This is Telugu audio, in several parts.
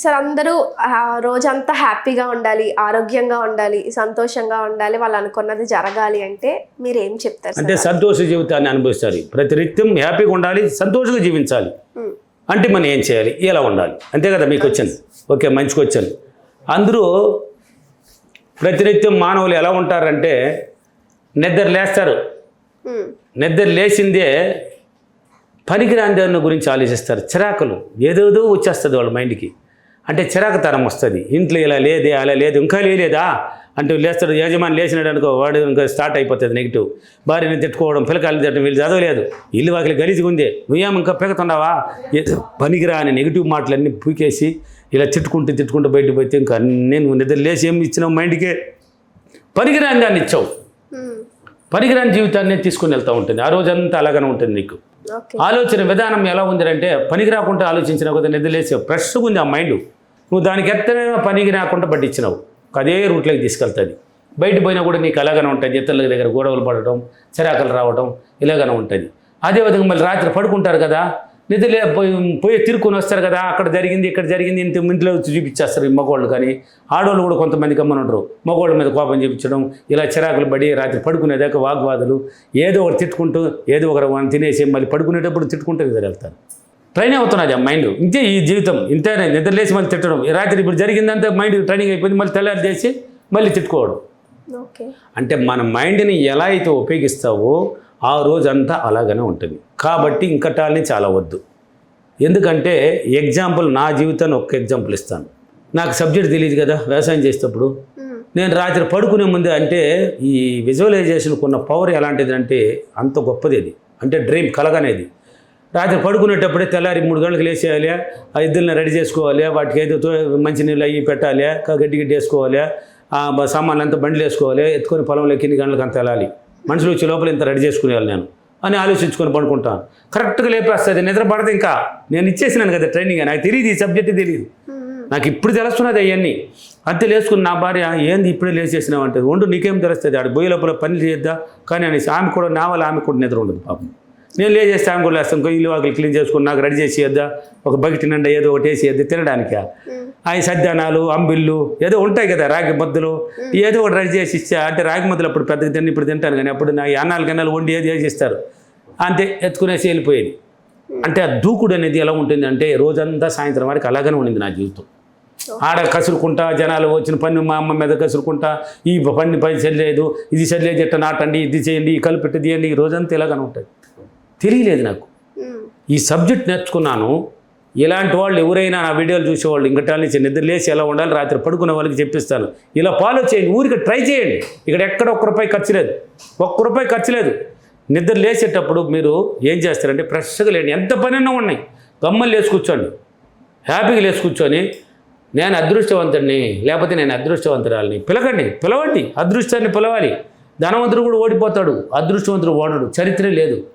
సార్ అందరూ రోజంతా హ్యాపీగా ఉండాలి ఆరోగ్యంగా ఉండాలి సంతోషంగా ఉండాలి వాళ్ళు అనుకున్నది జరగాలి అంటే మీరు ఏం చెప్తారు అంటే సంతోష జీవితాన్ని అనుభవించాలి ప్రతి నిత్యం హ్యాపీగా ఉండాలి సంతోషంగా జీవించాలి. అంటే మనం ఏం చేయాలి? ఎలా ఉండాలి. అంతే కదా మీకు వచ్చాను ఓకే మంచిగా వచ్చాను అందరూ ప్రతినిత్యం మానవులు ఎలా ఉంటారంటే నిద్ర లేస్తారు. నిద్ర లేచిందే పనికిరాని దాని గురించి ఆలోచిస్తారు. చిరాకులు. ఏదేదో వచ్చేస్తుంది వాళ్ళ మైండ్కి. అంటే చిరాకుతనం వస్తుంది. ఇంట్లో ఇలా లేదే అలా లేదు ఇంకా లేలేదా? అంటే లేస్తాడు. యజమాని లేచినాడు అనుకో వాడు ఇంకా స్టార్ట్ అయిపోతుంది నెగిటివ్ భార్యని తిట్టుకోవడం పిల్లకాయలు తిట్టడం వీళ్ళు చదవలేదు. ఇల్లు వాకిలి గలీజ్గా ఉంది. నువ్వేం ఇంకా పెగుతున్నావా ఏదో పనికిరాని నెగిటివ్ మాటలన్నీ పూకేసి ఇలా తిట్టుకుంటూ తిట్టుకుంటూ బయటకు పోతే ఇంకా అన్నీ నువ్వు నిద్ర లేచి ఏం ఇచ్చినావు మైండ్కే పనికిరాని దాన్ని ఇచ్చావు. పనికిరాని జీవితాన్ని తీసుకుని వెళ్తూ ఉంటుంది. ఆ రోజంతా అలాగనే ఉంటుంది నీకు. ఆలోచన విధానం ఎలా ఉందంటే పనికి రాకుండా ఆలోచించిన కొద్దిగా నిద్రలేసి ఫ్రెష్గా ఉంది ఆ మైండ్. నువ్వు దానికి ఎత్తనే పనికి రాకుండా పట్టించినావు. అదే రూట్లోకి తీసుకెళ్తుంది. బయట పోయినా కూడా నీకు అలాగనే ఉంటుంది. ఇతరుల దగ్గర గొడవలు పడటం చిరాకులు రావడం ఇలాగనే ఉంటుంది. అదేవిధంగా మళ్ళీ రాత్రి పడుకుంటారు కదా నిద్రలే పోయి తిరుక్కొని వస్తారు కదా అక్కడ జరిగింది ఇక్కడ జరిగింది ఇంత ఇంట్లో వచ్చి చూపించేస్తారు ఈ మగవాళ్ళు కానీ ఆడవాళ్ళు కూడా కొంతమంది గమ్మనుంటారు మగవాళ్ళ మీద కోపం చూపించడం ఇలా చిరాకులు పడి రాత్రి పడుకునేదాకా వాగ్వాదులు. ఏదో ఒకటి తిట్టుకుంటూ ఏదో ఒకరు తినేసి మళ్ళీ పడుకునేటప్పుడు తిట్టుకుంటూ నిద్ర వెళ్తారు. ట్రైన్ అవుతున్నది ఆ మైండ్. ఇంతే ఈ జీవితం. ఇంతేనే నిద్ర లేచి మళ్ళీ తిట్టడం. ఈ రాత్రి ఇప్పుడు జరిగిందంతా మైండ్ ట్రైనింగ్ అయిపోయింది మళ్ళీ తెల్లారి చేసి మళ్ళీ తిట్టుకోవడం. ఓకే. అంటే మన మైండ్ని ఎలా అయితే ఉపయోగిస్తావో ఆ రోజంతా అలాగనే ఉంటుంది. కాబట్టి ఇంకటాల్ని చాలా వద్దు. ఎందుకంటే ఎగ్జాంపుల్ నా జీవితాన్ని ఒక్క ఎగ్జాంపుల్ ఇస్తాను. నాకు సబ్జెక్ట్ తెలియదు కదా వ్యవసాయం చేసేటప్పుడు. నేను రాత్రి పడుకునే ముందే అంటే ఈ విజువలైజేషన్కి ఉన్న పవర్ ఎలాంటిది అంటే అంత గొప్పది అది. అంటే డ్రీమ్ కలగనేది. రాత్రి పడుకునేటప్పుడే తెల్లారి మూడు గంటలకు లేచేయాలి ఆ ఇద్దరిని రెడీ చేసుకోవాలి వాటికి ఏదో మంచినీళ్ళు అవి పెట్టాలి గడ్డి గడ్డి వేసుకోవాలి సామాన్లు అంతా బండ్లు వేసుకోవాలి ఎత్తుకొని పొలంలోకి ఎన్ని గంటలకు అంత వెళ్ళాలి. మనుషులు వచ్చే లోపల ఇంత రెడీ చేసుకునేవాళ్ళు నేను. అని ఆలోచించుకొని పడుకుంటాను. కరెక్ట్గా లేపేస్తుంది నిద్ర పడదు ఇంకా. నేను ఇచ్చేసినాను కదా ట్రైనింగ్ నాకు తెలియదు ఈ సబ్జెక్ట్ తెలియదు. నాకు ఇప్పుడు తెలుస్తున్నది అవన్నీ. అంతే లేచుకుని నా భార్య ఏంది ఇప్పుడే లేచేసినావు? అంటే వండు నీకేం తెలుస్తుంది? ఆడ బొయ్యి లోపల పని చేయొద్దా? కానీ అనేసి ఆమె కూడా నా వల్ల ఆమె కూడా నిద్ర ఉండదు పాపం. నేను లేచేస్తే ఆమె కూడా లేస్తాను ఇంకో ఇల్లు వాకిలు క్లీన్ చేసుకుని నాకు రెడీ చేసి ఇద్దా ఒక బకెట్ నిండా ఏదో ఒకటి వేసి ఇద్దా తినడానికి? అవి సద్యానాలు అంబిళ్ళు ఏదో ఉంటాయి కదా రాగి ముద్దలు. ఏదో ఒకటి రెడీ చేసి ఇచ్చా. అంటే రాగి ముద్దలు అప్పుడు పెద్దగా తిని ఇప్పుడు తింటాను కానీ అప్పుడు నా అన్నాలు గన్నాలు వండి ఏది వేసి ఇస్తారు అంతే ఎత్తుకునేసి వెళ్ళిపోయేది. అంటే ఆ దూకుడు అనేది ఎలా ఉంటుంది అంటే రోజంతా సాయంత్రం వరకు అలాగనే ఉండింది నా జీవితం. ఆడ కసురుకుంటా జనాలు వచ్చిన పని మా అమ్మ మీద కసురుకుంటా ఈ పని పని చెల్లేదు ఇది చెల్లేదు ఇట్ట నాటండి ఇది చేయండి ఈ కలిపెట్టి తీయండి ఈ రోజంతా ఇలాగనే ఉంటుంది. తెలియలేదు నాకు. ఈ సబ్జెక్ట్ నేర్చుకున్నాను. ఇలాంటి వాళ్ళు ఎవరైనా నా వీడియోలు చూసేవాళ్ళు ఇంకటాల నుంచి నిద్ర లేచి ఎలా ఉండాలి రాత్రి పడుకునే వాళ్ళకి చెప్పిస్తాను. ఇలా ఫాలో చేయండి. ఊరికి ట్రై చేయండి. ఇక్కడ ఎక్కడ ఒక్క రూపాయి ఖర్చు లేదు. ఒక్క రూపాయి ఖర్చు లేదు. నిద్ర లేచేటప్పుడు మీరు ఏం చేస్తారంటే ఫ్రెష్గా లేండి ఎంత పనైనా ఉన్నాయి. గమ్మలు లేచి కూర్చోండి. హ్యాపీగా లేచి కూర్చొని నేను అదృష్టవంతుడిని లేకపోతే నేను అదృష్టవంతురాలని పిలకండి. పిలవండి. అదృష్టాన్ని పిలవాలి. ధనవంతుడు కూడా ఓడిపోతాడు. అదృష్టవంతుడు ఓడడు. చరిత్రే లేదు.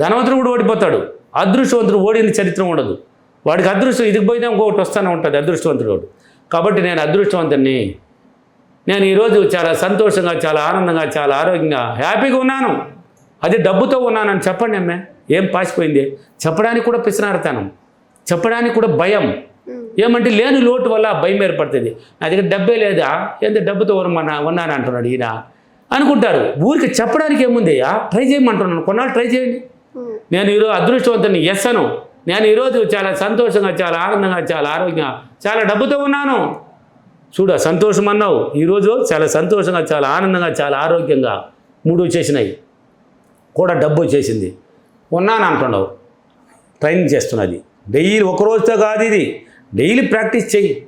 ధనవంతుడు కూడా ఓడిపోతాడు. అదృష్టవంతుడు ఓడిన చరిత్ర ఉండదు. వాడికి అదృష్టం ఇదికి పోయినా ఇంకొకటి వస్తూనే ఉంటుంది అదృష్టవంతుడు. కాబట్టి నేను అదృష్టవంతుడిని నేను ఈరోజు చాలా సంతోషంగా చాలా ఆనందంగా చాలా ఆరోగ్యంగా హ్యాపీగా ఉన్నాను. అది డబ్బుతో ఉన్నానని చెప్పండి అమ్మే. ఏం పాసిపోయింది? చెప్పడానికి కూడా పిసినారుతాను. చెప్పడానికి కూడా భయం. ఏమంటే లేని లోటు వల్ల భయం ఏర్పడుతుంది. నా దగ్గర డబ్బే లేదా? ఎంత డబ్బుతో ఉన్నా ఉన్నాను అంటున్నాడు ఈయన. అనుకుంటారు. ఊరికి చెప్పడానికి ఏముందయ్యా ట్రై చేయమంటున్నాను. కొన్నాళ్ళు ట్రై చేయండి. నేను ఈరోజు అదృష్టవంతుని ఎస్ అను నేను ఈరోజు చాలా సంతోషంగా చాలా ఆనందంగా చాలా ఆరోగ్యంగా చాలా డబ్బుతో ఉన్నాను. చూడు సంతోషం అన్నావు. ఈరోజు చాలా సంతోషంగా చాలా ఆనందంగా చాలా ఆరోగ్యంగా మూడు వచ్చేసినాయి. కూడా డబ్బు వచ్చేసింది. ఉన్నాను అంటున్నావు. ట్రైనింగ్ చేస్తున్నది. డైలీ ఒకరోజుతో కాదు ఇది. డైలీ ప్రాక్టీస్ చెయ్యి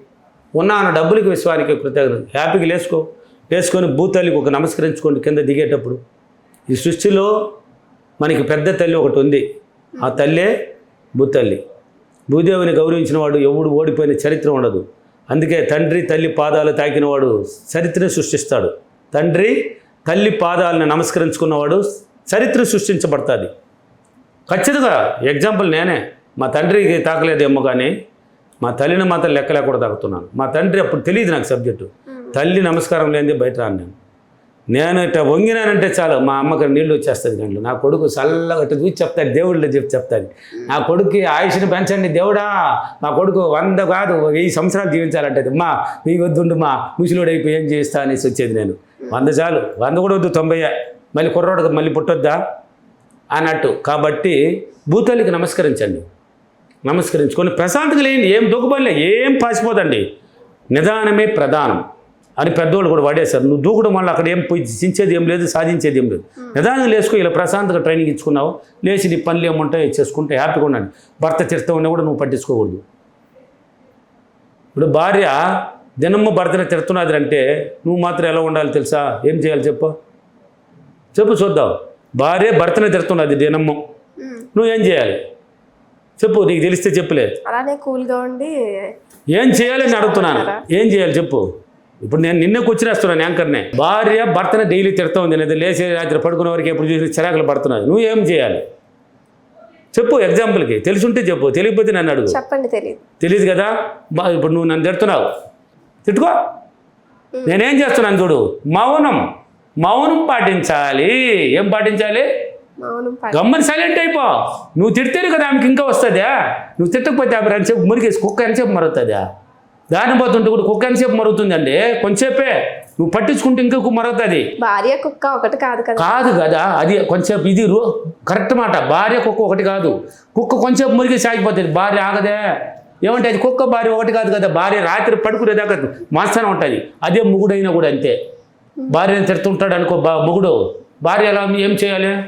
ఉన్నాను డబ్బులకి విశ్వానికి కృతజ్ఞత హ్యాపీగా లేసుకో. లేసుకొని భూతల్లికి ఒక నమస్కరించుకోండి కింద దిగేటప్పుడు. ఈ సృష్టిలో మనకి పెద్ద తల్లి ఒకటి ఉంది. ఆ తల్లే భూతల్లి. భూదేవిని గౌరవించిన వాడు ఎవడు ఓడిపోయిన చరిత్ర ఉండదు. అందుకే తండ్రి తల్లి పాదాలు తాకినవాడు చరిత్రను సృష్టిస్తాడు. తండ్రి తల్లి పాదాలను నమస్కరించుకున్నవాడు చరిత్ర సృష్టించబడుతుంది. ఖచ్చితంగా ఎగ్జాంపుల్ నేనే. మా తండ్రికి తాకలేదేమో కానీ మా తల్లిని మాత్రం లెక్క లేకుండా తాకుతున్నాను. మా తండ్రి అప్పుడు తెలియదు నాకు సబ్జెక్టు. తల్లి నమస్కారం లేనిదే బయట రాను నేను. నేను ఇట్లా వంగినానంటే చాలు. మా అమ్మకి నీళ్ళు వచ్చేస్తుంది గంటలు నా కొడుకు చల్లగా ఇట్లా చూసి చెప్తాడు దేవుళ్ళు చెప్పి చెప్తాను నా కొడుకు ఆయుష్ని పెంచండి దేవుడా. మా కొడుకు వంద కాదు వెయ్యి సంవత్సరాలు జీవించాలంటే మా నీ వద్దుండు మా ముసిలోడు అయిపోయి ఏం చేస్తా అనేసి వచ్చేది నేను. వంద చాలు. వంద కూడా వద్దు తొంభై. మళ్ళీ కుర్రోడు మళ్ళీ పుట్టొద్దా? అన్నట్టు. కాబట్టి భూతాలకి నమస్కరించండి. నమస్కరించుకొని ప్రశాంతంగా లేని ఏం దుఃఖపడలే ఏం పాసిపోదండి. నిదానమే ప్రధానం. అని పెద్దోళ్ళు కూడా వాడేశారు. నువ్వు దూకడం వల్ల అక్కడ ఏం పోయి చించేది ఏం లేదు సాధించేది ఏం లేదు. నిదానంగా లేసుకో ఇలా ప్రశాంతంగా ట్రైనింగ్ ఇచ్చుకున్నావు. లేచి నీ పనులు ఏముంటాయో చేసుకుంటే హ్యాపీగా ఉండండి. భర్త తిడతా ఉన్నా కూడా నువ్వు పట్టించుకోకూడదు. ఇప్పుడు భార్య దినమ్మ భర్తని తిడుతున్నది అంటే నువ్వు మాత్రం ఎలా ఉండాలి తెలుసా? ఏం చేయాలి చెప్పు? చెప్పు చూద్దాం. భార్య భర్తని తిడుతున్నది దినమ్మ మ్మ్. నువ్వేం చేయాలి? చెప్పు నీకు తెలిస్తే చెప్పులే అలానే కూల్గా ఉండి ఏం చేయాలని అడుగుతున్నాను. ఏం చేయాలి చెప్పు? ఇప్పుడు నేను నిన్నే కూర్చునేస్తున్నాను యాంకర్నే. భార్య భర్తను డైలీ తిడతా ఉంది నేను లేచి రాత్రి పడుకునే వరకు ఎప్పుడు చూసి చిరాకులు పడుతున్నది నువ్వు ఏం చేయాలి? చెప్పు ఎగ్జాంపుల్కి తెలుసుంటే చెప్పు. తెలియకపోతే నన్ను అడుగు. చెప్పండి తెలియదు తెలియదు కదా? బా- ఇప్పుడు నువ్వు నన్ను తిడుతున్నావు. తిట్టుకో. నేనేం చేస్తున్నాను చూడు? మౌనం. మౌనం పాటించాలి. ఏం పాటించాలి? గమ్మని సైలెంట్ అయిపో. నువ్వు తిడితేనే కదా ఆమెకి ఇంకా వస్తుందా? నువ్వు తిట్టకపోతే ఆమె ఎంతసేపు మురిగేసి కుక్క ఎంతసేపు మరుగుతుందా దాని పోతుంటే కూడా కుక్క ఎంతసేపు మరుగుతుందండి? కొంచెంసేపే. నువ్వు పట్టించుకుంటే ఇంకా మరుగుతుంది. భార్య కుక్క ఒకటి కాదు కదా. కాదు కదా. అది కొంచెంసేపు ఇది రో కరెక్ట్ మాట. భార్య కుక్క ఒకటి కాదు. కుక్క కొంచెంసేపు మురిగి సాగిపోతుంది భార్య ఆగదే. ఏమంటే అది కుక్క భార్య ఒకటి కాదు కదా. భార్య రాత్రి పడుకునేదాకా మాస్తానే ఉంటుంది. అదే మొగుడైనా కూడా అంతే. భార్యను తిడుతుంటాడు అనుకో బా మొగుడు. భార్య ఎలా ఏం చేయాలి?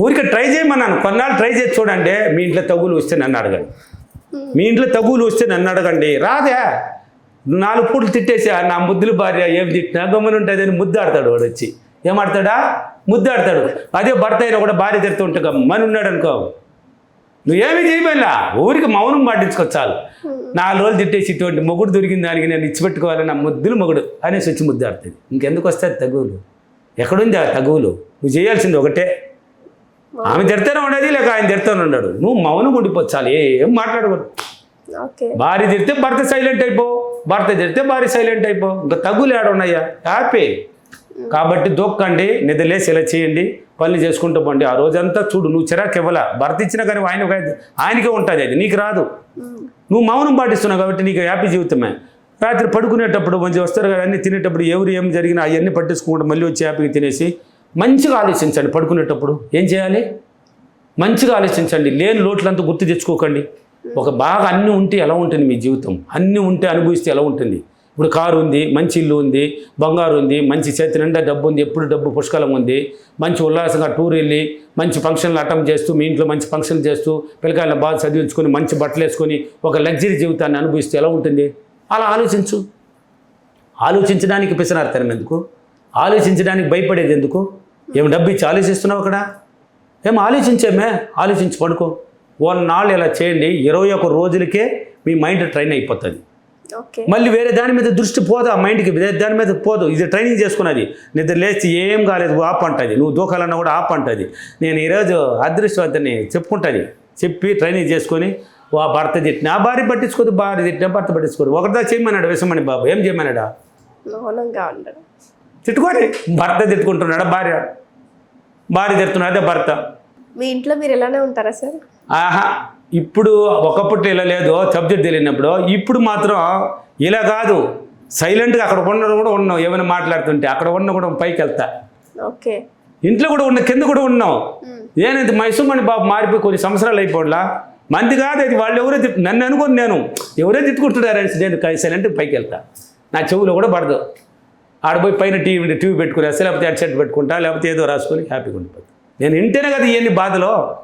ఊరికే ట్రై చేయమన్నాను. కొన్నాళ్ళు ట్రై చేసి చూడండి. మీ ఇంట్లో తగులు వస్తే నన్ను అడగండి. మీ ఇంట్లో తగులు వస్తే నన్ను అడగండి. రాదే. నాలుగు పూటలు తిట్టేసా నా ముద్దులు భార్య ఏం తిట్టినా గమ్మున ఉంటుంది అని ముద్దాడతాడు వాడు వచ్చి. ఏమాడతాడా? ముద్దాడతాడు. అదే భర్త అయినా కూడా భార్య తిడుతుంటా గమ్మని ఉన్నాడు అనుకో. నువ్వేమీ చేయబోయా ఊరికి మౌనం పాటించుకో చాలు. నాలుగు రోజులు తిట్టేసి ఇటువంటి మొగుడు దొరికిన దానికి నేను ఇచ్చిపెట్టుకోవాలి నా ముద్దులు మొగుడు అనేసి వచ్చి ముద్దాడుతుంది. ఇంకెందుకు వస్తుంది తగువులు? ఎక్కడుంది ఆ తగువులు? నువ్వు చేయాల్సింది ఒకటే. ఆమె తిడతానే ఉండేది లేక ఆయన తిడతానే ఉన్నాడు నువ్వు మౌనం ఉండిపోచాలి ఏం మాట్లాడకూడదు. భార్య తిడితే భర్త సైలెంట్ అయిపో భర్త తిడితే భార్య సైలెంట్ అయిపో. ఇంకా తగ్గులు ఏడున్నాయా హ్యాపీ కాబట్టి దొక్కండి నిద్రలేసి ఇలా చేయండి పనులు చేసుకుంటూ పోండి. ఆ రోజంతా చూడు నువ్వు చిరాకు ఇవ్వాల. భర్త ఇచ్చినా కానీ ఆయన ఆయనకే ఉంటుంది అది నీకు రాదు. నువ్వు మౌనం పాటిస్తున్నావు కాబట్టి నీకు హ్యాపీ జీవితమే. రాత్రి పడుకునేటప్పుడు మంచి వస్తారు కదా అన్నీ తినేటప్పుడు ఎవరు ఏం జరిగినా అవన్నీ పట్టించుకుంటూ మళ్ళీ వచ్చి హ్యాపీగా తినేసి మంచిగా ఆలోచించండి. పడుకునేటప్పుడు ఏం చేయాలి? మంచిగా ఆలోచించండి. లేని లోట్లంతా గుర్తు తెచ్చుకోకండి. ఒక బాగా అన్నీ ఉంటే ఎలా ఉంటుంది మీ జీవితం? అన్నీ ఉంటే అనుభవిస్తే ఎలా ఉంటుంది? ఇప్పుడు కారు ఉంది మంచి ఇల్లు ఉంది బంగారు ఉంది మంచి చేతి నిండా డబ్బు ఉంది ఎప్పుడు డబ్బు పుష్కలం ఉంది మంచి ఉల్లాసంగా టూర్ వెళ్ళి మంచి ఫంక్షన్లు అటెంప్ట్ చేస్తూ మీ ఇంట్లో మంచి ఫంక్షన్లు చేస్తూ పిల్లకాయలను బాగా చదివించుకొని మంచి బట్టలు వేసుకొని ఒక లగ్జరీ జీవితాన్ని అనుభవిస్తే ఎలా ఉంటుంది? అలా ఆలోచించు. ఆలోచించడానికి పిసనార్తనం ఎందుకు? ఆలోచించడానికి భయపడేది ఎందుకు? ఏం డబ్బు ఇచ్చి ఆలోచిస్తున్నావు అక్కడ? ఏం ఆలోచించేమే? ఆలోచించి పడుకో. నాళ్ళు ఇలా చేయండి ఇరవై ఒక రోజులకే మీ మైండ్ ట్రైన్ అయిపోతుంది. మళ్ళీ వేరే దాని మీద దృష్టి పోదు ఆ మైండ్కి వేరే దాని మీద పోదు. ఇది ట్రైనింగ్ చేసుకున్నది. నిద్ర లేచి ఏం కాలేదు ఆప్ అంటుంది నువ్వు దూకాలన్నా కూడా ఆప్ అంటుంది నేను ఈరోజు అదృష్టవంతని చెప్పుకుంటుంది. చెప్పి ట్రైనింగ్ చేసుకొని ఆ భర్త తిట్టిన ఆ భార్య పట్టించుకోదు భార్య తిట్టిన భర్త పట్టించుకోదు. ఒకటిదా చేయమన్నాడు? విషమణి బాబు. ఏం చేయమన్నాడా? మౌనంగా ఉండడం. తిట్టుకోని భర్త తిట్టుకుంటున్నాడా? భార్య. భార్య తిడుతున్నాడే? భర్త. మీ ఇంట్లో మీరు ఇలానే ఉంటారా సార్? ఆహా ఇప్పుడు ఒకప్పుడు ఇలా లేదు. సబ్జెక్ట్ తెలియనప్పుడు ఇప్పుడు మాత్రం ఇలా కాదు. సైలెంట్గా అక్కడ ఉన్న కూడా ఉన్నాం ఏమైనా మాట్లాడుతుంటే అక్కడ ఉన్న కూడా పైకి వెళ్తా ఓకే. ఇంట్లో కూడా ఉన్న కింద కూడా ఉన్నాం మ్మ్. ఏనైతే మైసూమణి బాబు మారిపోయి కొన్ని సంవత్సరాలు అయిపోట్లా మంది కాదు అది. వాళ్ళు ఎవరో నన్ను అనుకోని నేను. ఎవరో తిట్టుకుంటున్నారు అనేసి నేను సైలెంట్ పైకి వెళ్తా నా చెవులో కూడా పడదు. ఆడపోయి పైన టీవీ టీవీ పెట్టుకుని వస్తే లేకపోతే హెడ్సెట్ పెట్టుకుంటా లేకపోతే ఏదో రాసుకొని హ్యాపీగా ఉండిపోతా. నేను ఇంటేనే కదా ఇవన్నీ బాధలో.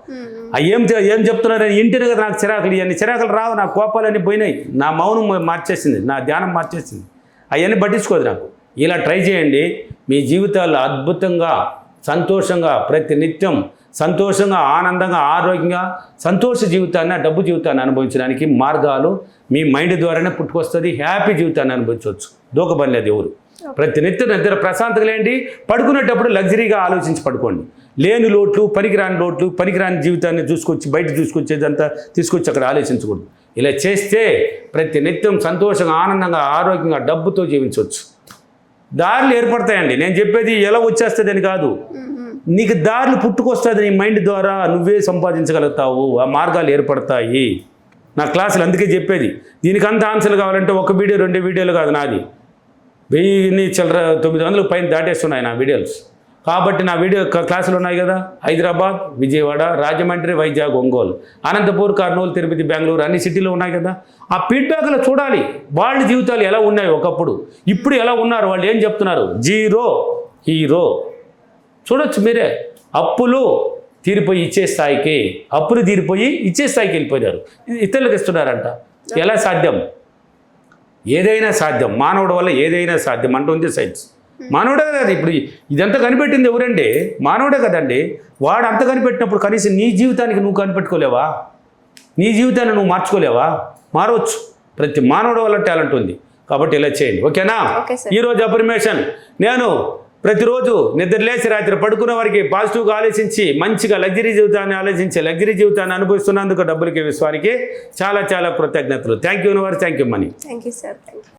ఏం ఏం చెప్తున్నారని ఇంటిని కదా నాకు చిరాకులు ఇవన్నీ చిరాకులు రావు నా కోపాలన్నీ పోయినాయి. నా మౌనం మార్చేసింది నా ధ్యానం మార్చేసింది. అవన్నీ పట్టించుకోదు నాకు. ఇలా ట్రై చేయండి. మీ జీవితాల్లో అద్భుతంగా సంతోషంగా ప్రతి నిత్యం సంతోషంగా ఆనందంగా ఆరోగ్యంగా సంతోష జీవితాన్ని డబ్బు జీవితాన్ని అనుభవించడానికి మార్గాలు మీ మైండ్ ద్వారానే పుట్టుకొస్తుంది. హ్యాపీ జీవితాన్ని అనుభవించవచ్చు. దూకబడలేదు ఎవరు. ప్రతి నిత్యం నిద్ర ప్రశాంతంగా లేండి పడుకునేటప్పుడు లగ్జరీగా ఆలోచించి పడుకోండి. లేని లోట్లు పనికిరాని లోట్లు పనికిరాని జీవితాన్ని చూసుకొచ్చి బయట చూసుకొచ్చేదంతా తీసుకొచ్చి అక్కడ ఆలోచించకూడదు. ఇలా చేస్తే ప్రతి నిత్యం సంతోషంగా ఆనందంగా ఆరోగ్యంగా డబ్బుతో జీవించవచ్చు. దారులు ఏర్పడతాయండి. నేను చెప్పేది ఎలా వచ్చేస్తుందని కాదు. నీకు దారులు పుట్టుకొస్తుంది నీ మైండ్ ద్వారా నువ్వే సంపాదించగలుగుతావు. ఆ మార్గాలు ఏర్పడతాయి. నా క్లాసులు అందుకే చెప్పేది. దీనికి అంత ఆన్సర్లు కావాలంటే ఒక వీడియో రెండు వీడియోలు కాదు నాది. వెయ్యిన్ని చిల్లర తొమ్మిది వందలు పైన దాటేస్తున్నాయి నా వీడియోస్. కాబట్టి నా వీడియో క్లాసులు ఉన్నాయి కదా? హైదరాబాద్ విజయవాడ రాజమండ్రి వైజాగ్ ఒంగోలు అనంతపూర్ కర్నూలు తిరుపతి బెంగళూరు అన్ని సిటీలు ఉన్నాయి కదా? ఆ ఫీడ్బ్యాక్లో చూడాలి. వాళ్ళ జీవితాలు ఎలా ఉన్నాయి ఒకప్పుడు? ఇప్పుడు ఎలా ఉన్నారు? వాళ్ళు ఏం చెప్తున్నారు? Zero hero. చూడొచ్చు మీరే. అప్పులు తీరిపోయి ఇచ్చే స్థాయికి అప్పులు తీరిపోయి ఇచ్చే స్థాయికి వెళ్ళిపోయారు ఇతరులకు ఇస్తున్నారంట. ఎలా సాధ్యం? ఏదైనా సాధ్యం. మానవుడి వల్ల ఏదైనా సాధ్యం అంటుంది సైన్స్. మానవుడే కదా ఇప్పుడు ఇదంతా కనిపెట్టింది ఎవరండి మానవుడే కదండి. వాడు అంత కనిపెట్టినప్పుడు కనీసం నీ జీవితానికి నువ్వు కనిపెట్టుకోలేవా? నీ జీవితాన్ని నువ్వు మార్చుకోలేవా? మారవచ్చు ప్రతి మానవుడి వల్ల టాలెంట్ ఉంది. కాబట్టి ఇలా చేయండి. ఓకేనా. ఈరోజు అఫర్మేషన్ నేను ప్రతిరోజు నిద్రలేసి రాత్రి పడుకున్న వారికి పాజిటివ్గా ఆలోచించి మంచిగా లగ్జరీ జీవితాన్ని ఆలోచించి లగ్జరీ జీవితాన్ని అనుభవిస్తున్నందుకు డబ్బులకి విశ్వానికి చాలా చాలా కృతజ్ఞతలు. Thank you universe thank you money thank you sir thank you